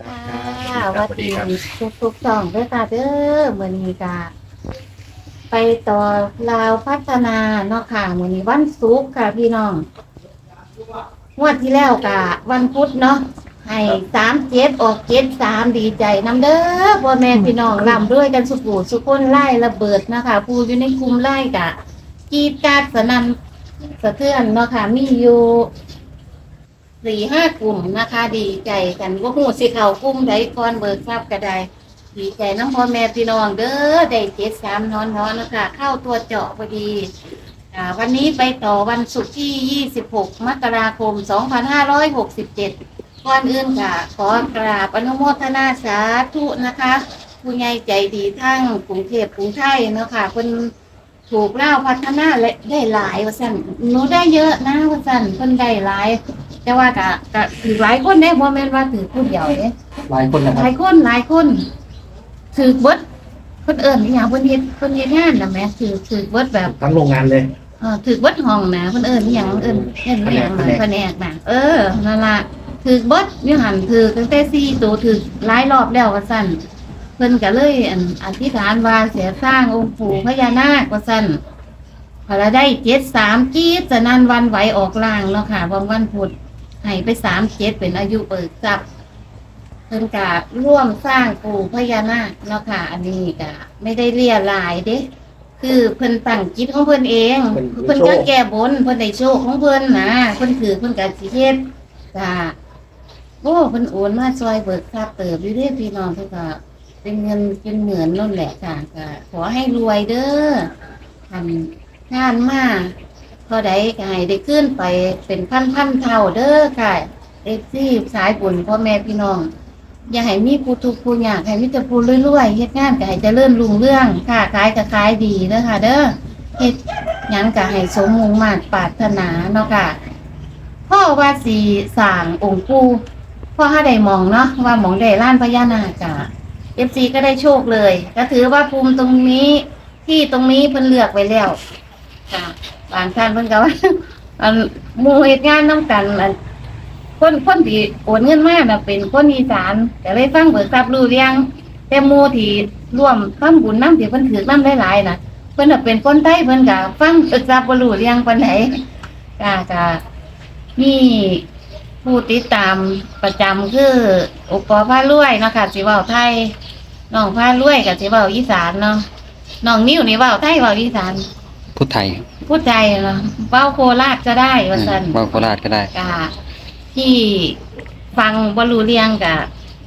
ค่ะสวัสดีทุกทุกๆช่องด้วยค่ะเด้อมื้อนี้ก็ไปต่อลาวพัฒนาเนาะค่ะมื้อนี้วันศุกร์ค่ะพี่น้องงวดที่แล้วก็วันพุธเนาะให้สามเจ็ดออกเจ็ดสามดีใจน้ำเด้อพ่อแม่พี่น้องร่ำด้วยกันสุกูสุคนไล่ระเบิดนะคะผู้อยู่ในคุมไล่กะกรีดกราดสนันสะเทือนเนาะค่ะมีอยู่ สี่ห้ากลุ่มนะคะ ดีใจกันว่าหูสิเขากลุ่มใดก่อนเบิกทราบก็ได้ดีใจน้ำพ่อแม่พี่น้องเด้อได้เจ็ดสามนอนนอนนะคะเข้าตัวเจาะพอดีอ่าวันนี้ไปต่อวันศุกร์ที่ 26 มกราคม 2567 ก่อนอื่นค่ะ ขอกราบอนุโมทนาสาธุนะคะผู้ใหญ่ใจดีทั้งกรุงเทพกรุงไทยเนาะค่ะเพิ่นถูกเล่าพัฒนาและได้หลายว่าสั่นหนูได้เยอะนะว่าสั่นเพิ่นได้หลาย แต่ว่าก็ก็ถือหลายคนเด้บ่แม่นว่าถือผู้เดียวเด้หลายคนนะหครัลาบยคนหลายคนถือเบิดคนเอิ้นอหย่างเพิ่นเฮ็ดเพิ่นเฮ็ดงานน่ะแหม่ถือถือเบิดแบบทั้งโรงงานเลย เออถือเบิดห้องนะเพิ่นเอิ้นอหย่างเอิ้นเอิ้นอหย่างแผนก แผนกน่ะเออนั่นล่ะถือเบิดอยู่หั่นถือตั้งแต่4ตัวถือหลายรอบแล้วว่าซั่นเพิ่นก็เลยอันอธิษฐานว่าเสียสร้างองค์ปู่พญานาคว่าซั่น พอเราได้73กีดจะนั่นวันไหวออกล่างเนาะค่ะวันวันพุธ ให้ไปสามเจ็ดเป็นอายุเบิกทรัพย์เพิ่นกะร่วมสร้างปู่พญานาคเนาะค่ะ อันนี้กะไม่ได้เรียหลายเด้ คือเพิ่นตั้งจิตของเพิ่นเองเพิ่นก็แก้บนเพิ่นได้โชคของเพิ่นนะเพิ่นถือเพิ่นก็สิเฮ็ดกะโอ้เพิ่นโอนมาซอยเบิกทรัพย์เติบอยู่เด้พี่น้องเพิ่นก็เป็นเงินเป็นเหมือนนั่นแหละค่ะก็ขอให้รวยเด้อทำงานมา พอได้ก็ให้ได้ขึ้นไปเป็นพันพันๆเท่าเด้อค่ะเอฟซีสายบุญพ่อแม่พี่น้อง อย่าให้มีผู้ทุกข์ผู้ยากให้มีแต่ผู้รวยๆเฮ็ดงานก็ให้เจริญรุ่งเรื่องค่ะขายก็ขายดีเด้อค่ะ เด้อเฮ็ดหยังก็ให้สมมุ่งมาตรปรารถนาเนาะค่ะพ่อว่าสิสร้างองค์ปู่พ่อหาได้มองเนาะว่ามองได้ล้านพญานาคจ้ะเอฟซีก็ได้โชคเลย ก็ถือว่าภูมิตรงนี้ที่ตรงนี้เพิ่นเลือกไว้แล้วค่ะ บางท่านเพิ่นก็ว่า อันหมู่เฮ็ดงานนํกันอันคนคนที่โอนเงินมาน่ะเป็นคนอีสานก็เลยฟังเบิกทรัพย์รู้เรื่องแต่หมู่ที่ร่วมทำบุญนำที่เพิ่นถือนำหลายๆน่ะเพิ่นน่ะเป็นคนไทยเพิ่นก็ฟังเบิกทรัพย์บ่รู้เรื่องปานใดก็ก็มีผู้ติดตามประจำคืออุปพารวยเนาะค่ะสิเว้าไทยน้องพารวยก็สิเว้าอีสานเนาะน้องนิ้วนี่เว้าไทยเว้าอีสานพูดไทย พูดใจเหรอเว้าโคราชก็ได้ว่าสันว่าโคราชก็ได้กะที่ฟังบรูเรียงกะ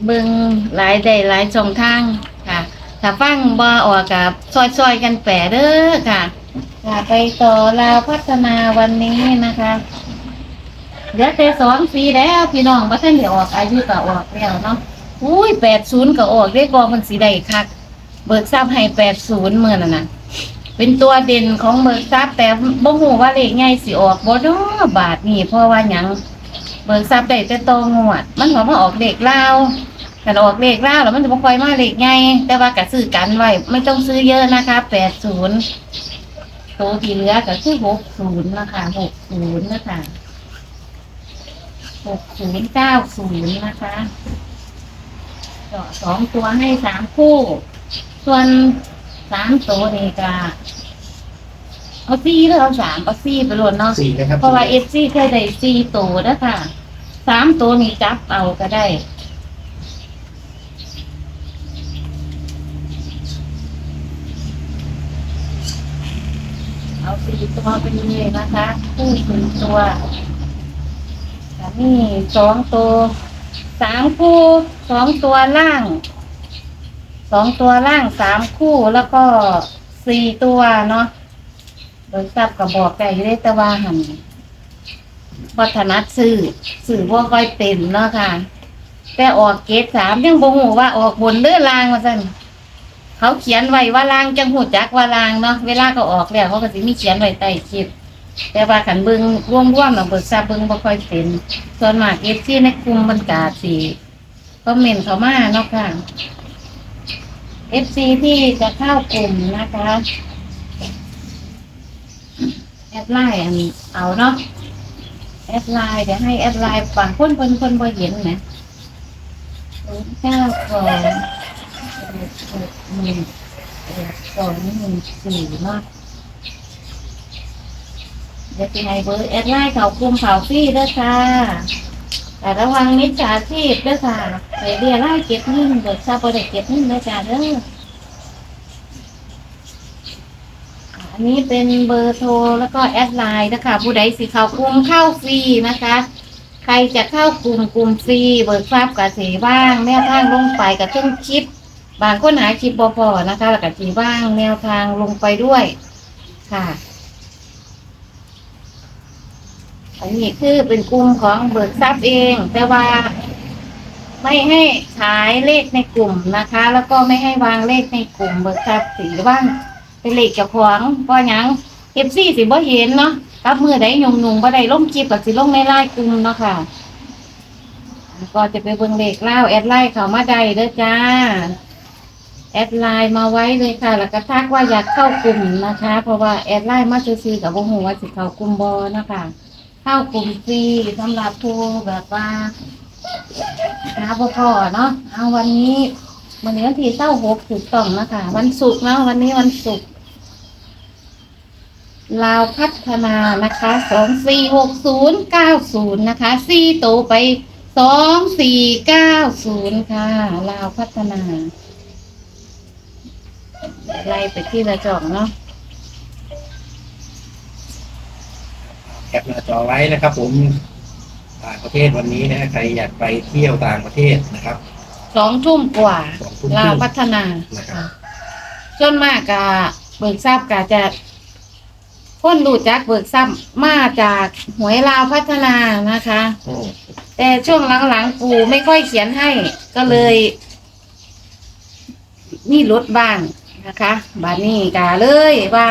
เบิงหลายได้หลายช่องทางค่ะถ้าฟังบ่ออกกับซอยๆกันแปะเด้อค่ะค่ะไปต่อลาวพัฒนาวันนี้นะคะเดี๋ยวแต่สองปีแล้วพี่น้องบ่ทันได้ออกอายุก็ออกแล้วเนาะอุ้ยแปดศูนย์ก็ออกได้กองมันสีได้คัก เบิกทราบให้แปดศูนย์เมื่อนั่นน่ะ เป็นตัวเด่นของเบิกทรัพย์แต่บ่ฮู้ว่าเลขใหญ่สิออกบ่เนาะบาทนี่เพราะว่าหยังเบิกทรัพย์ได้แต่โตงวด มันบ่มาออกเลขลาวคันออกเลขลาวแล้วมันจะบ่ค่อยมาเลขใหญ่แต่ว่าก็ซื้อกันไว้ไม่ต้องซื้อเยอะนะคะ80โตวที่เหลือก็คือ60นย์นะคะ60นย์นะคะ6090นะคะเจาะสองตัวให้สามคู่ ส่วน สามตัวนี่ก็เอาซี่หรือเอาสามเอาซี่ไปโหลดเนาะสี่นะครับเพราะว่าเอฟซีแค่ได้สี่ตัวนะค่ะสามตัวนี่จับเอาก็ได้เอาสี่ตัวเป็นเลยนะคะคู่หนึ่งตัวแต่นี่สองตัวสามคู่สองตัวล่าง สองตัวล่างสามคู่แล้วก็สี่ตัวเนาะโดยทราบกับบอกได้อยู่ได้แต่ว่าหันวัฒนัดสื่อสื่อว่าค่อยเป็นเนาะค่ะ แต่ออกเกตสามยังบ่หูว่าออกบนเรือลางมาสั่นเขาเขียนไว้ว่าลางจังหูจักว่าลางเนาะเวลาก็ออกแล้วเขาก็สิมีเขียนไว้ใต้คลิปแต่ว่าขันเบิงร่วมร่วมๆน่ะเบิกทราบเบิงบ่ค่อยเป็นส่วนมากเอฟซีในกลุ่มมันกาสีคอมเมนเขามาเนาะค่ะ FC ที่จะเข้ากลุ่มนะคะแอดไลน์อันเอาเนาะแอดไลน์เดี๋ยวให้แอดไลน์ฝั่งคนคนคนบ่เห็นนะศูนย์เก้าสองหกหนึ่งสองหนึ่งสี่เนาะเดี๋ยวจะให้เบอร์แอดไลน์เขาคุมเขาฟรี่ด้วยค่ะ แต่ระวังมิจฉาชีพด้วยค่ะไปเรียไล่เก็บเงินเบิกทราบบ่ได้เก็บเงินด้วยจ้าเด้ออันนี้เป็นเบอร์โทรแล้วก็แอดไลน์นะคะผู้ใดสิเข้ากลุ่มเข้าฟรีนะคะ ใครจะเข้ากลุ่มกลุ่มฟรีเบิกทราบกับสีว่างแนวทางลงไปกับเครื่องคิดบางคนหาคลิปบอพอนะคะ แล้วกับสีว่างแนวทางลงไปด้วยค่ะ อันนี้คือเป็นกลุ่มของเบิกทรัพย์เอง แต่ว่าไม่ให้ขายเลขในกลุ่มนะคะ แล้วก็ไม่ให้วางเลขในกลุ่ม เบิกทรัพย์สีว่างเป็นเลขเจ้าของเพราะยังเอฟซีสิบ่เห็นเนาะกับมือใดยุงยุงบ่ได้ลงคลิปกับสิลงในไลน์กลุ่มเนาะค่ะก็จะไปเบิ่งเลขเล่าแอดไลน์เขามาได้เด้อจ้า แอดไลน์มาไว้เลยค่ะ แล้วก็ทักว่าอยากเข้ากลุ่มนะคะ เพราะว่าแอดไลน์มาซื้อๆกับวงหัวสิเขากลุ่มบอนะคะ เข้ากลุ่มฟรีสำหรับผู้แบบว่าหาพ่อพ่อเนาะเอาวันนี้วันนี้วันที่เต้าหกถูกต้องนะคะวันศุกร์เนาะวันนี้วันศุกร์ลาวพัฒนานะคะสองสี่หกศูนย์เก้าศูนย์นะคะสี่โตวไปสองสี่เก้าศูนย์ค่ะลาวพัฒนาไล่ไปที่ระจอกเนาะ แค ปหน้าจอไว้นะครับ ผมต่างประเทศวันนี้นะใครอยากไปเที่ยวต่างประเทศนะครับ สองทุ่มกว่าสองทุ่มคลาวรึ่งพัฒนานะครับ ส่วนมากกะเบิกทราบกะจะคนรู้จักเบิกทราบมาจากหวยลาวพัฒนานะคะ อืมแต่ช่วงหลังๆปู่ไม่ค่อยเขียนให้ ก็เลย นี่ลดบ้างนะคะบาดนี้กะเลยว่า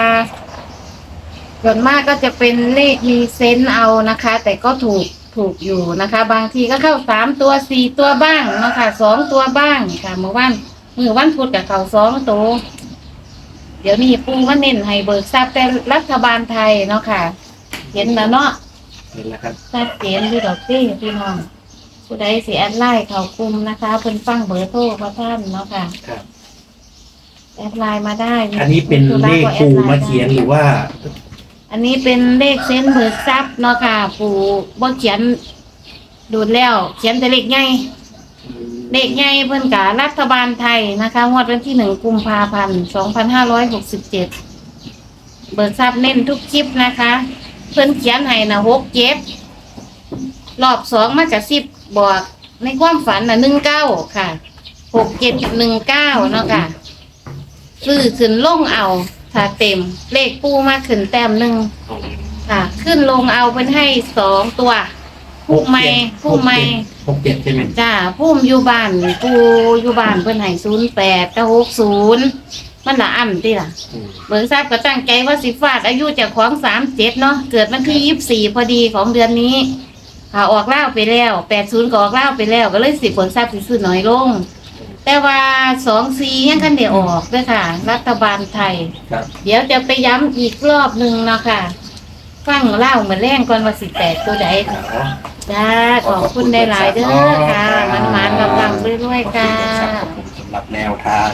ส่วนมากก็จะเป็นเลขมีเซนส์เอานะคะ แต่ก็ถูกถูกอยู่นะคะ บางทีก็เข้าสามตัวสี่ตัวบ้างเนาะคะสองตัวบ้างค่ะเมื่อวันเมื่อวันพุธกับเขาสองตัวเดี๋ยวนี้ปูก็เน้นให้เบิกทรัพย์แต่รัฐบาลไทยเนาะค่ะ เห็นแล้วเนาะนี่แหละครับชัดเจนอยู่ดอกซี่พี่น้องผู้ใดสิแอดไลน์เขากลุ่มนะคะเพิ่นฟังเบอร์โทรพระท่านเนาะค่ะครับแอดไลน์มาได้ อันนี้เป็นเลขปูมาเขียนหรือว่า อันนี้เป็นเลขเส้นเบิกทรัพย์เนาะค่ะปู่บ่เขียนดูดแล้ว เขียนแต่เลขใหญ่เลขใหญ่เพิ่นกะรัฐบาลไทยนะคะงวดวันที่หนึ่งกุมภาพันธ์สองพันห้าร้อยหกสิบเจ็ดเบิกทรัพย์เน้นทุกคลิปนะคะ เพิ่นเขียนให้นะหกเจ็ดรอบสองมาจากสิบบอกในความฝันนะหนึ่งเก้าค่ะหกเจ็ดหนึ่งเก้าเนาะค่ะซื้อขึ้นลงเอา ถ้าเต็ม เลขปูมาขึ้นแต้มหนึ่งค่ะ ขึ้นลงเอาเป็นให้สองตัวผู้ไม่ผู้ไม่หกเจ็ดใช่ไหมจ้าพุ่มอยู่บ้านปูอยู่บ้านเพิ่นให้ศูนย์แปดกับหกศูนย์มันละอันติล่ะอืมเบิกทราบก็ตั้งใจว่าสิฟาดอายุจากของสามเจ็ดเนาะเกิดวันที่ยี่สิบสี่พอดีของเดือนนี้ค่ะออกเล่าวไปแล้วแปดศูนย์ก็ออกเล่าวไปแล้ว ก็เลยสิเบิกทราบสิซื้อน้อยลง แต่ว่าสองสียังคันเดียวออกเด้วยค่ะ รัฐบาลไทย ครับ เดี๋ยวจะไปย้ำอีกรอบหนึ่งเนาะค่ะ ฟังเล่าเหมือนแรงก่อนว่าสิแตกตัวใดอ๋อจ้าขอบคุณได้หลายๆเด้อค่ะ มันมันๆลำๆเรื่อยๆค่ะสำหรับแนวทาง